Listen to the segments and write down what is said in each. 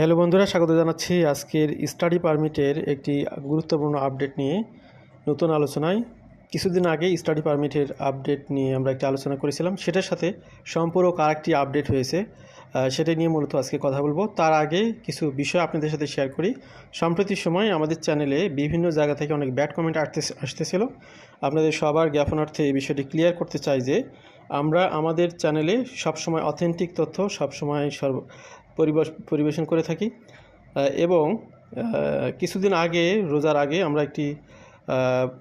Hello বন্ধুরা, স্বাগত জানাচ্ছি আজকের স্টাডি পারমিটের একটি গুরুত্বপূর্ণ আপডেট নিয়ে নতুন আলোচনায়। কিছুদিন আগে স্টাডি পারমিটের আপডেট নিয়ে আমরা একটি আলোচনা করেছিলাম, সেটার সাথে সম্পূরক আরেকটি আপডেট হয়েছে। সেটা নিয়ে মূলত আজকে কথা বলব। তার আগে কিছু বিষয় আপনাদের সাথে শেয়ার করি। সাম্প্রতিক সময় আমাদের চ্যানেলে বিভিন্ন জায়গা থেকে অনেক ব্যাড কমেন্ট আসতে আসতেছিল। আপনাদের সবার জ্ঞাপনার্থে এই বিষয়টি ক্লিয়ার করতে চাই যে, আমরা আমাদের চ্যানেলে সবসময় অথেন্টিক তথ্য, সবসময় সর্ব পরিবেশন করে থাকি। এবং কিছুদিন আগে, রোজার আগে আমরা একটি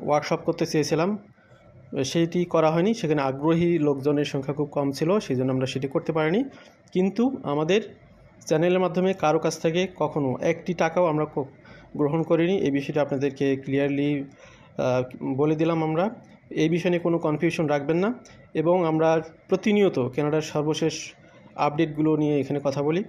ওয়ার্কশপ করতে চেয়েছিলাম। সেইটি করা হয়নি। সেখানে আগ্রহী লোকজনের সংখ্যা খুব কম ছিল সেই জন্য আমরা সেটি করতে পারিনি। কিন্তু আমাদের চ্যানেলের মাধ্যমে কারও কাছ থেকে কখনো একটি টাকাও আমরা গ্রহণ করিনি। এই বিষয়টা আপনাদেরকে ক্লিয়ারলি বলে দিলাম আমরা। এই বিষয়ে কোনো কনফিউশন রাখবেন না। এবং আমরা প্রতিনিয়ত কেনাডার সর্বশেষ আপডেটগুলো নিয়ে এখানে কথা বলি।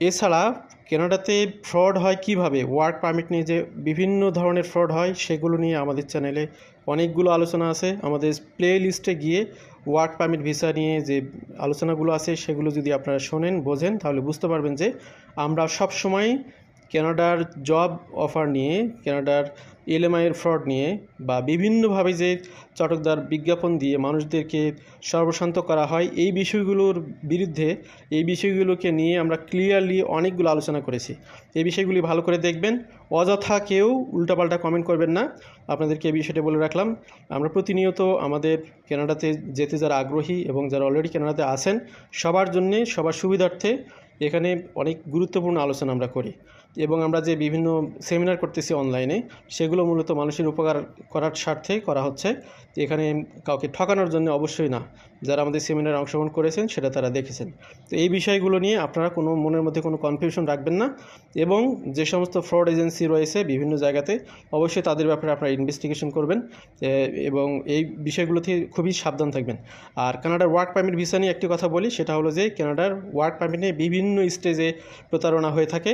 এছাড়া কেনাডাতে ফ্রড হয় কীভাবে? ওয়ার্ক পারমিট নিয়ে যে বিভিন্ন ধরনের ফ্রড হয়, সেগুলো নিয়ে আমাদের চ্যানেলে অনেকগুলো আলোচনা আছে। আমাদের প্লে লিস্টে গিয়ে ওয়ার্ক পারমিট ভিসা নিয়ে যে আলোচনাগুলো আছে, সেগুলো যদি আপনারা শোনেন, বোঝেন, তাহলে বুঝতে পারবেন যে আমরা সব সময় কানাডার জব অফার নিয়ে, কানাডার এলএমআইয়ের ফ্রড নিয়ে বা বিভিন্নভাবে যে চটকদার বিজ্ঞাপন দিয়ে মানুষদেরকে সর্বশান্ত করা হয়, এই বিষয়গুলোর বিরুদ্ধে, এই বিষয়গুলোকে নিয়ে আমরা ক্লিয়ারলি অনেকগুলো আলোচনা করেছি। এই বিষয়গুলি ভালো করে দেখবেন। অযথা কেউ উল্টাপাল্টা কমেন্ট করবেন না। আপনাদেরকে এই বিষয়টা বলে রাখলাম। আমরা প্রতিনিয়ত আমাদের কেনাডাতে যেতে যারা আগ্রহী এবং যারা অলরেডি কেনাডাতে আছেন, সবার জন্যে, সবার সুবিধার্থে এখানে অনেক গুরুত্বপূর্ণ আলোচনা আমরা করি। এবং আমরা যে বিভিন্ন সেমিনার করতেছি অনলাইনে সেগুলো মূলত মানুষের উপকার করার স্বার্থে করা হচ্ছে। এখানে কাউকে ঠকানোর জন্য অবশ্যই না। যারা আমাদের সেমিনারে অংশগ্রহণ করেছেন, সেটা তারা দেখেছেন। তো এই বিষয়গুলো নিয়ে আপনারা কোনো মনের মধ্যে কোনো কনফিউশন রাখবেন না এবং যে সমস্ত ফ্রড এজেন্সি রয়েছে বিভিন্ন জায়গাতে, অবশ্যই তাদের ব্যাপারে আপনারা ইনভেস্টিগেশন করবেন এবং এই বিষয়গুলো থেকে খুবই সাবধান থাকবেন। আর কানাডার ওয়ার্ক পারমিট ভিসা নিয়ে একটি কথা বলি, সেটা হলো যে কানাডার ওয়ার্ক পারমিট নিয়ে বিভিন্ন স্টেজে প্রতারণা হয়ে থাকে।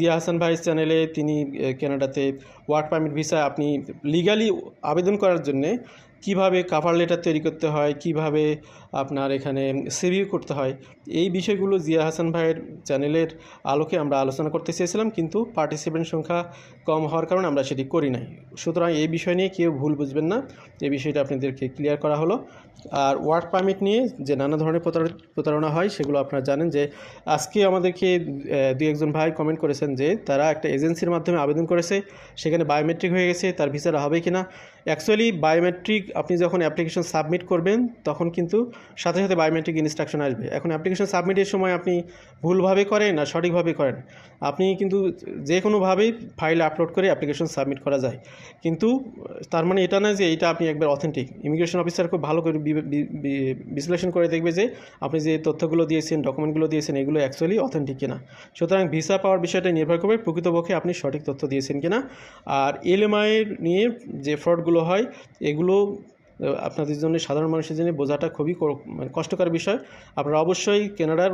জিয়া হাসান ভাই চ্যানেলে তিনি কানাডাতে ওয়ার্ক পারমিট ভিসা আপনি লিগালি আবেদন করার জন্যে কীভাবে কাভার লেটার তৈরি করতে হয়, কীভাবে আপনার এখানে সিভিউ করতে হয়, এই বিষয়গুলো জিয়া হাসান ভাইয়ের চ্যানেলের আলোকে আমরা আলোচনা করতে চেয়েছিলাম কিন্তু পার্টিসিপেন্ট সংখ্যা কম হওয়ার কারণে আমরা সেটি করি নাই। সুতরাং এই বিষয় নিয়ে কেউ ভুল বুঝবেন না। এই বিষয়টা আপনাদেরকে ক্লিয়ার করা হলো। আর ওয়ার্ক পারমিট নিয়ে যে নানা ধরনের প্রতার- প্রতারণা হয়, সেগুলো আপনারা জানেন যে আজকে আমাদেরকে দুই একজন ভাই কমেন্ট করেছেন যে তারা একটা এজেন্সির মাধ্যমে আবেদন করেছে, সেখানে বায়োমেট্রিক হয়ে গেছে, তার ভিসাটা হবে কি না। অ্যাকচুয়ালি বায়োমেট্রিক আপনি যখন অ্যাপ্লিকেশন সাবমিট করবেন, তখন কিন্তু সাথে সাথে বায়োমেট্রিক ইনস্ট্রাকশন আসবে। এখন অ্যাপ্লিকেশন সাবমিটের সময় আপনি ভুলভাবে করেন না সঠিকভাবে করেন, আপনি কিন্তু যে কোনোভাবেই ফাইল আপলোড করে অ্যাপ্লিকেশন সাবমিট করা যায়। কিন্তু, তার মানে এটা না যে এটা আপনি একবার অথেন্টিক ইমিগ্রেশন অফিসার খুব ভালো করে বিশ্লেষণ করে দেখবে যে আপনি যে তথ্যগুলো দিয়েছেন ডকুমেন্টগুলো দিয়েছেন, এগুলো অ্যাকচুয়ালি অথেন্টিক কিনা। সুতরাং ভিসা পাওয়ার বিষয়টা নির্ভর করবে প্রকৃতপক্ষে আপনি সঠিক তথ্য দিয়েছেন কিনা। আর এলএমআইয়ের নিয়ে যে ফ্রডগুলো হয়, এগুলো আপনাদের জন্য, সাধারণ মানুষের জন্য বোঝাটা খুবই মানে কষ্টকর বিষয়। আপনারা অবশ্যই কেনাডার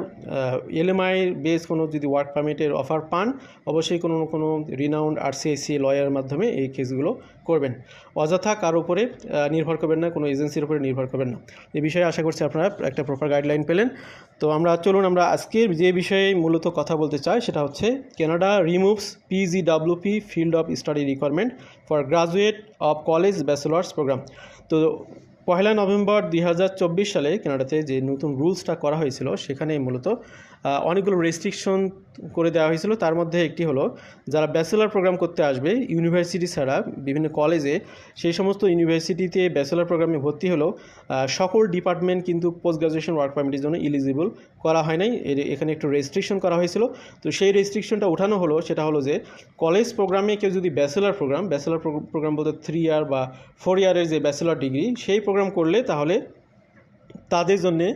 এলএমআই বেস কোনো যদি ওয়ার্ক পারমিটের অফার পান, অবশ্যই কোনো কোনো রিনাউন্ড আরসিআইসি লয়ারের মাধ্যমে এই কেসগুলো করবেন। অযথা কার উপরে নির্ভর করবেন না, কোনো এজেন্সির উপরে নির্ভর করবেন না। এই বিষয়ে আশা করছি আপনারা একটা প্রপার গাইডলাইন পেলেন। তো আমরা চলুন, আমরা আজকের যে বিষয়ে মূলত কথা বলতে চাই, সেটা হচ্ছে Canada removes PGWP field of study requirement for graduate of college bachelors program তো পয়লা নভেম্বর দুই হাজার চব্বিশ সালে কানাডাতে যে নতুন রুলসটা করা হয়েছিল, সেখানে মূলত অনেকগুলো রেস্ট্রিকশন করে দেওয়া হয়েছিল। তার মধ্যে একটি হলো, যারা ব্যাচেলার প্রোগ্রাম করতে আসবে ইউনিভার্সিটি ছাড়া বিভিন্ন কলেজে সেই সমস্ত ইউনিভার্সিটিতে ব্যাচেলার প্রোগ্রামে ভর্তি হলেও সকল ডিপার্টমেন্ট কিন্তু পোস্ট গ্রাজুয়েশন ওয়ার্ক পারমিটের জন্য ইলিজিবল করা হয় নাই। এখানে একটু রেস্ট্রিকশন করা হয়েছিল। তো সেই রেস্ট্রিকশনটা ওঠানো হলো, সেটা হলো যে কলেজ প্রোগ্রামে কেউ যদি ব্যাচেলার প্রোগ্রাম ব্যাচেলার প্রোগ্রাম বলতে থ্রি ইয়ার বা ফোর ইয়ারের যে ব্যাচেলার ডিগ্রি সেই প্রোগ্রাম করলে তাহলে তাদের জন্যে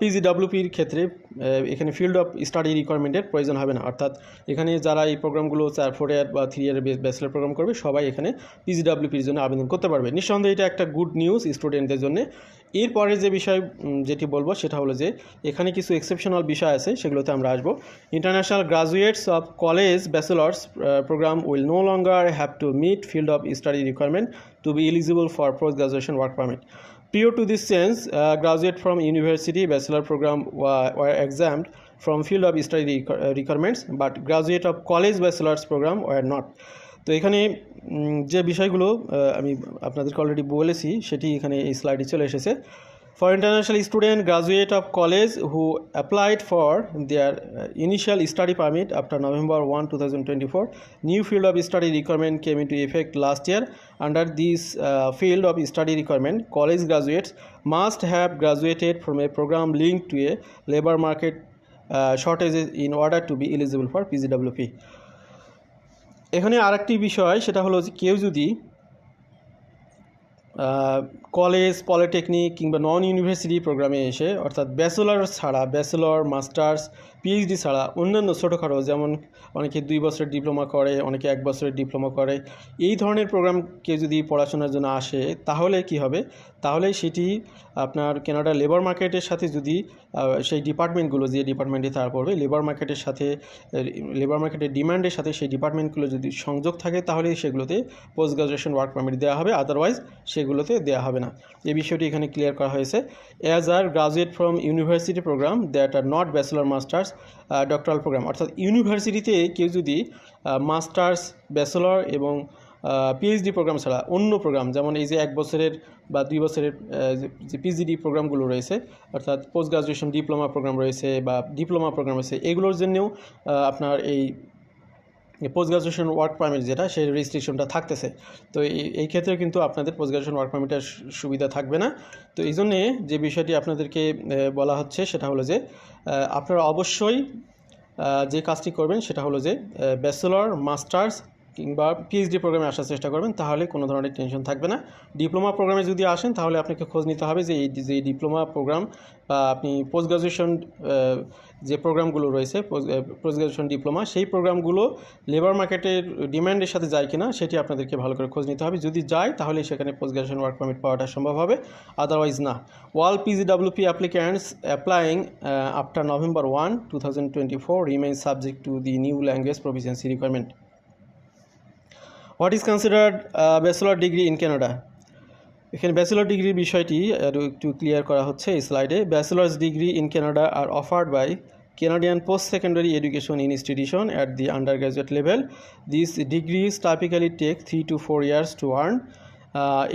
পিজিডাব্লিউপির ক্ষেত্রে এখানে ফিল্ড অফ স্টাডি রিকোয়ারমেন্টের প্রয়োজন হবে না। অর্থাৎ এখানে যারা এই প্রোগ্রামগুলো চার ফোর ইয়ার বা থ্রি ইয়ার ব্যাচেলার প্রোগ্রাম করবে, সবাই এখানে পিজিডাব্লিউপির জন্য আবেদন করতে পারবে। নিঃসন্দেহে এটা একটা গুড নিউজ স্টুডেন্টদের জন্য। এরপরে যে বিষয় যেটি বলব, সেটা হলো যে, এখানে কিছু এক্সেপশনাল বিষয় আছে, সেগুলোতে আমরা আসব। International graduates of college bachelors program will no longer have to meet field of study requirement to be eligible for post graduation work permit Prior to this change, uh, graduate from university bachelor program were, were exempt from field of study requ- uh, requirements but graduate of college bachelor's program were not তো এখানে যে বিষয়গুলো আমি আপনাদেরকে already বলেছি সেটি এখানে এই স্লাইডে চলে এসেছে international student graduate of college who applied for their initial study permit after November one two thousand twenty field of study requirement came into effect last year. Under this uh, field of study requirement, college graduates must have graduated from a program linked to a labor market uh, shortages in order to be eligible for PGWP. এখানে আরেকটি বিষয় সেটা হলো যে কেউ যদি college polytechnic কিংবা নন university প্রোগ্রামে এসে অর্থাৎ ব্যাচেলর ছাড়া ব্যাচেলর মাস্টার্স পিএইচডি ছাড়া অন্যান্য ছোটোখাটো যেমন অনেকে দুই বছরের ডিপ্লোমা করে, অনেকে এক বছরের ডিপ্লোমা করে, এই ধরনের প্রোগ্রাম কেউ যদি পড়াশোনার জন্য আসে, তাহলে কি হবে? তাহলে সেটি আপনার কেনাডা লেবার মার্কেটের সাথে যদি সেই ডিপার্টমেন্টগুলো যে ডিপার্টমেন্টে তারা পড়বে লেবার মার্কেটের সাথে লেবার মার্কেটের ডিমান্ডের সাথে সেই ডিপার্টমেন্টগুলো যদি সংযোগ থাকে, তাহলে সেগুলোতে পোস্ট গ্রাজুয়েশন ওয়ার্ক পারমিট দেওয়া হবে আদারওয়াইজ সেগুলোতে দেওয়া হবে না। এই বিষয়টি এখানে ক্লিয়ার করা হয়েছে। As are graduate from university program that are not bachelor masters doctoral programme. অর্থাৎ ইউনিভার্সিটিতে কেউ যদি মাস্টার্স, ব্যাচেলর এবং পিএইচডি প্রোগ্রাম ছাড়া অন্য প্রোগ্রাম, যেমন এই যে এক বছরের বা দুই বছরের যে পিজিডি প্রোগ্রামগুলো রয়েছে, অর্থাৎ পোস্ট গ্রাজুয়েশন ডিপ্লোমা প্রোগ্রাম রয়েছে বা ডিপ্লোমা প্রোগ্রাম রয়েছে, এগুলোর জন্যেও আপনার এই পোস্ট গ্রাজুয়েশন ওয়ার্ক পারমিট যেটা, সেই রেজিস্ট্রেশনটা থাকতেছে। তো এই- ক্ষেত্রে কিন্তু আপনাদের পোস্ট গ্রাজুয়েশন ওয়ার্ক পারমিটের সুবিধা থাকবে না। তো এই জন্যে যে বিষয়টি আপনাদেরকে বলা হচ্ছে, সেটা হলো যে আপনারা অবশ্যই যে কাজটি করবেন, সেটা হলো যে ব্যাচেলর মাস্টার্স কিংবা পিএইচডি প্রোগ্রামে আসার চেষ্টা করবেন, তাহলে কোনো ধরনের টেনশন থাকবে না। ডিপ্লোমা প্রোগ্রামে যদি আসেন, তাহলে আপনাকে খোঁজ নিতে হবে যে এই, যে ডিপ্লোমা প্রোগ্রাম বা আপনি পোস্ট গ্রাজুয়েশন যে প্রোগ্রামগুলো রয়েছে পোস্ট গ্রাজুয়েশন ডিপ্লোমা সেই প্রোগ্রামগুলো লেবার মার্কেটের ডিমান্ডের সাথে যায় কিনা, সেটি আপনাদেরকে ভালো করে খোঁজ নিতে হবে। যদি যায়, তাহলে সেখানে পোস্ট গ্রাজুয়েশন ওয়ার্ক পারমিট পাওয়াটা সম্ভব হবে আদারওয়াইজ না। All PGWP applicants applying after November one two thousand twenty four remain subject to the new language proficiency requirement what is considered bachelor degree in Canada এখানে bachelor ডিগ্রির বিষয়টি একটু clear করা হচ্ছে এই স্লাইডে bachelor's degree in Canada are offered by Canadian post secondary education institution at the undergraduate level this degree is typically take three to four years to earn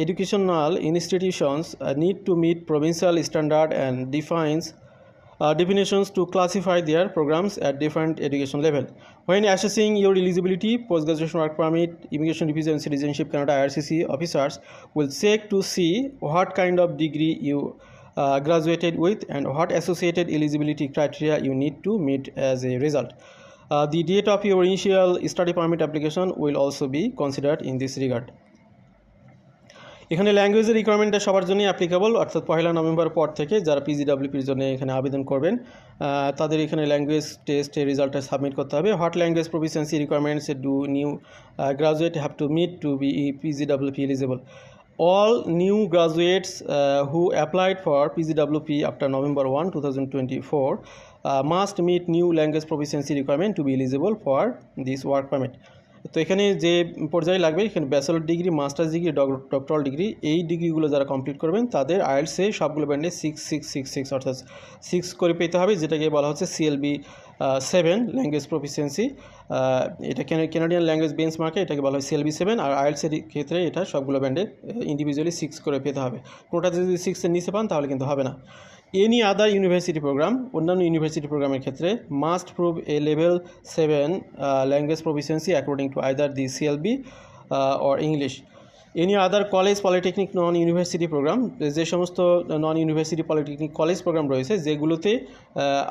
educational institutions need to meet provincial standard and defines uh, definitions to classify their programs at different education level. When assessing your eligibility, post-graduation work permit, immigration refugee and citizenship Canada IRCC officers will check to see what kind of degree you uh, graduated with and what associated eligibility criteria you need to meet as a result. Uh, the date of your initial study permit application will also be considered in this regard. এখানে ল্যাঙ্গুয়েজের রিকোয়ারমেন্টটা সবার জন্যই applicable অর্থাৎ পয়লা November পর থেকে যারা পিজিডাব্লিউপির জন্য এখানে আবেদন করবেন তাদের এখানে ল্যাঙ্গুয়েজ টেস্টের রেজাল্টটা সাবমিট করতে হবে what language proficiency requirements do new graduate have to meet to be PGWP eligible all new graduates uh, who applied for PGWP after November 1, 2024 uh, must meet new language proficiency requirement to be eligible for this work permit. তো এখানে যে পর্যায়ে লাগবে, এখানে bachelor degree masters degree doctoral degree এই ডিগ্রিগুলো যারা complete করবেন, তাদের আইএলসে সবগুলো ব্যান্ডে সিক্স সিক্স সিক্স সিক্স অর্থাৎ সিক্স করে পেতে হবে, যেটাকে বলা হচ্ছে সিএলবি সেভেন ল্যাঙ্গুয়েজ প্রফিসিয়েন্সি এটা কেনাডিয়ান ল্যাঙ্গুয়েজ বেঞ্চ মার্কে এটাকে বলা হয় সিএলবি সেভেন আর আইএলসের ক্ষেত্রে এটা সবগুলো ব্যান্ডে ইন্ডিভিজুয়ালি সিক্স করে পেতে হবে। কোনোটা যদি সিক্সের নিচে পান, তাহলে কিন্তু হবে না। এনি আদার ইউনিভার্সিটি প্রোগ্রাম অন্যান্য ইউনিভার্সিটি প্রোগ্রামের ক্ষেত্রে must prove a level seven language proficiency according to either the CLB or English any other college polytechnic non university program যে সমস্ত non university polytechnic college program রয়েছে, যেগুলোতে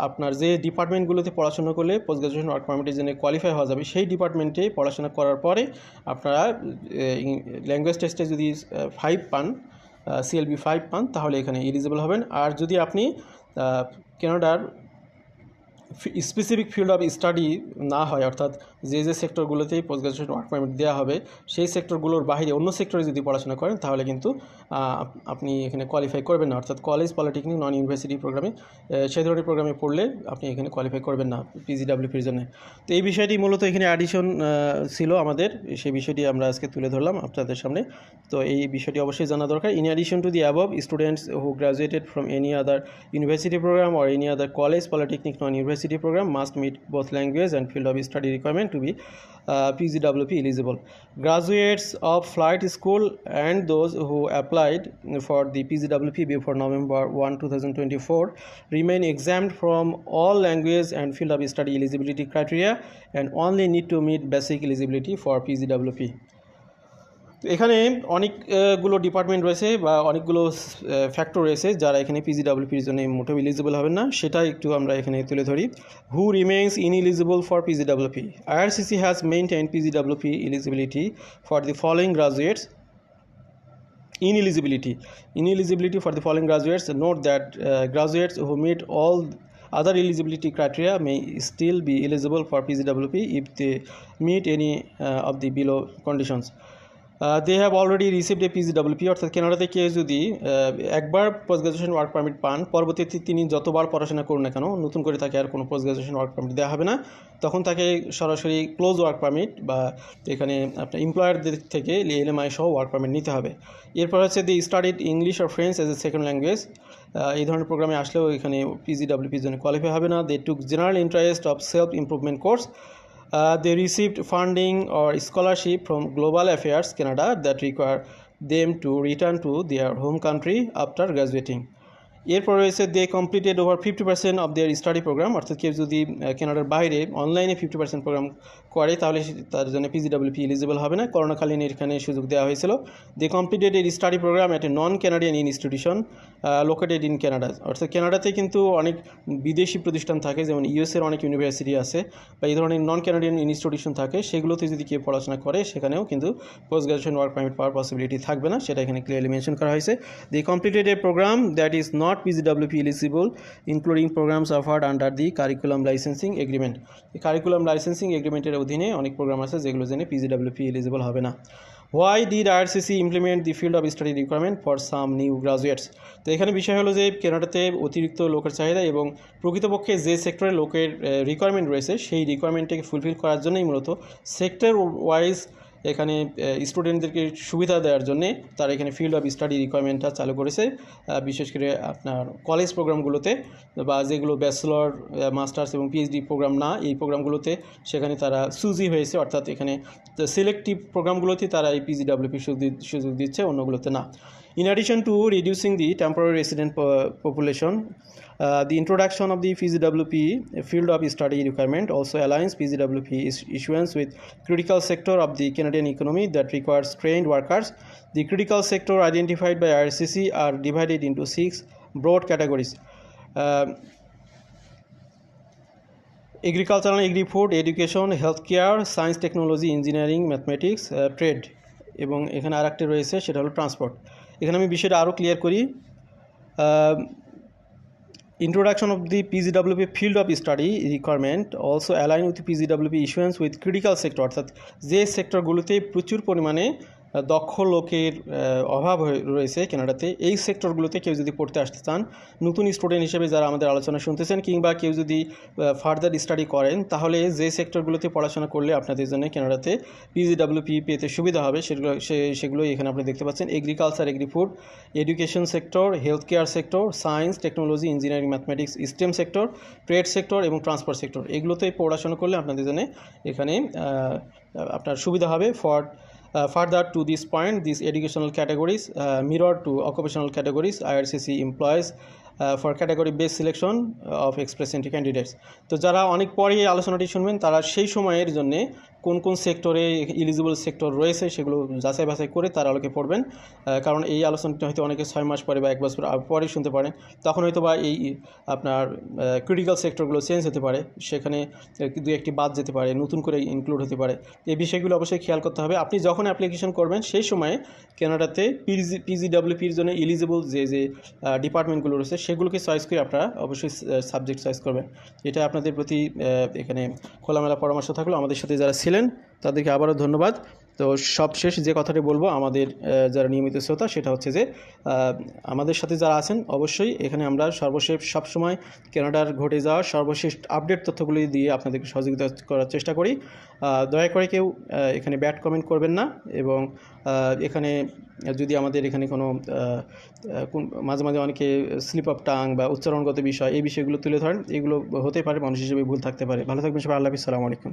আপনার যে ডিপার্টমেন্টগুলোতে পড়াশোনা করলে পোস্ট গ্রাজুয়েশন ওয়ার্ক পারমিটের জন্য কোয়ালিফাই হওয়া যাবে, সেই ডিপার্টমেন্টে পড়াশোনা করার পরে আপনারা ল্যাঙ্গুয়েজ টেস্টে যদি ফাইভ পান সিএলবি ফাইভ পান, তাহলে এখানে এলিজিবল হবেন। আর যদি আপনি কেনাডার স্পেসিফিক ফিল্ড অফ স্টাডি না হয়, অর্থাৎ যে যে সেক্টরগুলোতেই পোস্ট গ্রাজুয়েশন ওয়ার্ক পারমিট দেওয়া হবে, সেই সেক্টরগুলোর বাইরে অন্য সেক্টরে যদি পড়াশোনা করেন, তাহলে কিন্তু আপনি এখানে কোয়ালিফাই করবেন না। অর্থাৎ কলেজ পলিটেকনিক নন ইউনিভার্সিটি প্রোগ্রামে সেই ধরনের প্রোগ্রামে পড়লে আপনি এখানে কোয়ালিফাই করবেন না পিজিডাব্লিউপির জন্য। তো এই বিষয়টি মূলত এখানে অ্যাডিশন ছিল আমাদের। সেই বিষয়টি আমরা আজকে তুলে ধরলাম আপনাদের সামনে। তো এই বিষয়টি অবশ্যই জানা দরকার। In addition to the above students who graduated from any other university program or any other college polytechnic non university program must must both both and field of study requirement to be uh, PGWP eligible. Graduates of flight school and those who applied for the PGWP before November 1, 2024 remain exempt from all language and field of study eligibility criteria and only need to meet basic eligibility for PGWP. তো এখানে অনেকগুলো department রয়েছে বা অনেকগুলো factor রয়েছে যারা এখানে পিজিডাব্লিউপির জন্য মোটেও ইলিজিবল হবেন না। সেটা একটু আমরা এখানে তুলে ধরি। Who remains in eligible for PGWP IRCC has maintained PGWP eligibility for the following graduates in eligibility in eligibility for the following graduates note that graduates who meet all other eligibility criteria may still be eligible for PGWP if they meet any of the below conditions they have already received a PGWP অর্থাৎ Canada থেকে যদি একবার post graduation work permit পান, পরবর্তীতে তিনি যতবার পড়াশোনা করুন না কেন, নতুন করে তাকে আর কোনো পোস্ট গ্রাজুয়েশন ওয়ার্ক পারমিট দেওয়া হবে না। তখন তাকে সরাসরি ক্লোজ ওয়ার্ক পারমিট বা এখানে আপনার এমপ্লয়ারদের থেকে এলএমআই সহ ওয়ার্ক পারমিট নিতে হবে। এরপর হচ্ছে the studied English or French as a second language এই ধরনের প্রোগ্রামে আসলেও এখানে পিজিডব্লিউপির জন্য কোয়ালিফাই হবে না। They took general interest of self improvement course Uh, they received funding or scholarship from Global Affairs Canada that require them to return to their home country after graduating. এরপর রয়েছে they completed over fifty percent of their study program অর্থাৎ কেউ যদি কেনাডার বাইরে অনলাইনে fifty percent program করে, তাহলে তার জন্য পিজিডব্লিউপি এলিজিবল হবে না। করোনাকালীন এখানে সুযোগ দেওয়া হয়েছিল। They completed their study program at a non Canadian institution located in Canada অর্থাৎ কানাডাতে কিন্তু অনেক বিদেশি প্রতিষ্ঠান থাকে, যেমন ইউএসের অনেক ইউনিভার্সিটি আছে, বা এই ধরনের নন ক্যানাডিয়ান ইনস্টিটিউশন থাকে, সেগুলোতে যদি কেউ পড়াশোনা করে, সেখানেও কিন্তু পোস্ট গ্রাজুয়েশন ওয়ার্ক পারমিট পাওয়ার পসিবিলিটি থাকবে না, সেটা এখানে ক্লিয়ারলি মেনশন করা হয়েছে। They completed a program that is not PGWP eligible including programs offered under the curriculum licensing agreement এই কারিকুলাম লাইসেন্সিং এগ্রিমেন্টের অধীনে অনেক প্রোগ্রাম আছে যেগুলো জেনে পিজিডব্লিউপি এলিজিবল হবে না। Why did IRCC implement the field of study requirement for some new graduates তো এখানে বিষয় হলো যে কেনাডাতে অতিরিক্ত লোকের চাহিদা এবং প্রকৃতপক্ষে যে সেক্টরে লোকের রিকোয়ারমেন্ট রয়েছে, সেই রিকোয়ারমেন্টটাকে ফুলফিল করার জন্যই মূলত সেক্টর ওয়াইজ এখানে স্টুডেন্টদেরকে সুবিধা দেওয়ার জন্যে তারা এখানে ফিল্ড অফ স্টাডি রিকোয়ারমেন্টটা চালু করেছে। বিশেষ করে আপনার কলেজ প্রোগ্রামগুলোতে বা যেগুলো ব্যাচেলর মাস্টার্স এবং পিএইচডি প্রোগ্রাম না, এই প্রোগ্রামগুলোতে সেখানে তারা সুজি হয়েছে। অর্থাৎ এখানে সিলেক্টিভ প্রোগ্রামগুলোতে তারা এই পিজিডাব্লিউপি সুযোগ দিচ্ছে, অন্যগুলোতে না। In addition to reducing the temporary resident po- population, uh, the introduction of the PGWP field of study requirement also aligns PGWP is- issuance with critical sector of the Canadian economy that requires trained workers. The critical sector identified by IRCC are divided into six broad categories. Um, agricultural agri-food, education, healthcare, science, technology, engineering, mathematics, uh, trade এবং এখানে আর একটা রয়েছে সেটা হলো transport এখানে আমি বিষয়টা আরও ক্লিয়ার করি। Introduction of the PG PGWP field of study requirement also align with PGWP issuance with critical sector অর্থাৎ যে সেক্টরগুলোতে প্রচুর পরিমাণে দক্ষ লোকের অভাব রয়েছে কানাডাতে। এই সেক্টরগুলোতে কেউ যদি পড়তে আসতে চান, নতুন স্টুডেন্ট হিসেবে যারা আমাদের আলোচনা শুনতেছেন কিংবা কেউ যদি ফার্দার স্টাডি করেন, তাহলে যে সেক্টরগুলোতে পড়াশোনা করলে আপনাদের জন্য কানাডাতে পিজিডাব্লিউপি পেতে সুবিধা হবে। সেগুলো সেগুলোই এখানে আপনি দেখতে পাচ্ছেন। Agriculture agrifood education sector health care sector science technology engineering mathematics STEM sector trade sector এবং ট্রান্সপোর্ট সেক্টর এগুলোতে পড়াশোনা করলে আপনাদের জন্য এখানে আপনার সুবিধা হবে। For further to this point, these educational categories uh, mirror to occupational categories IRCC employs uh, for category based selection of express entry candidates. তো যারা অনেক পরে আলোচনাটি শুনবেন তারা সেই সময়ের জন্য কোন কোন সেক্টরে ইলিজিবল সেক্টর রয়েছে সেগুলো যাচাই বাছাই করে তার আলোকে পড়বেন। কারণ এই আলোচনাটি হয়তো অনেকে ছয় মাস পরে বা এক বছর পরে শুনতে পারেন তখন হয়তো বা এই আপনার ক্রিটিক্যাল সেক্টরগুলো চেঞ্জ হতে পারে। সেখানে দু একটি বাদ যেতে পারে, নতুন করে ইনক্লুড হতে পারে। এই বিষয়গুলো অবশ্যই খেয়াল করতে হবে। আপনি যখন অ্যাপ্লিকেশন করবেন, সেই সময়ে কানাডাতে পিজি পিজিডাব্লিউপির জন্য এলিজিবল যে যে ডিপার্টমেন্টগুলো রয়েছে, সেগুলোকে চয়েস করে আপনারা অবশ্যই সাবজেক্ট চয়েস করবেন। এটা আপনাদের প্রতি এখানে খোলামেলা পরামর্শ থাকল। আমাদের সাথে যারা তাদেরকে আবারও ধন্যবাদ। তো সবশেষ যে কথাটি বলব আমাদের যারা নিয়মিত শ্রোতা সেটা হচ্ছে যে আমাদের সাথে যারা আছেন অবশ্যই এখানে আমরা সর্বশেষ সবসময় কেনাডার ঘটে যাওয়া সর্বশেষ আপডেট তথ্যগুলি দিয়ে আপনাদেরকে সহযোগিতা করার চেষ্টা করি। দয়া করে কেউ এখানে ব্যাড কমেন্ট করবেন না এবং এখানে যদি আমাদের এখানে কোনো মাঝে মাঝে অনেকে স্লিপ অফ টাং বা উচ্চারণগত বিষয় এই বিষয়গুলো তুলে ধরেন এগুলো হতে পারে মানুষ হিসেবে ভুল থাকতে পারে। ভালো থাকবেন সবাই আল্লাহ হাফিজ, সালামু আলাইকুম।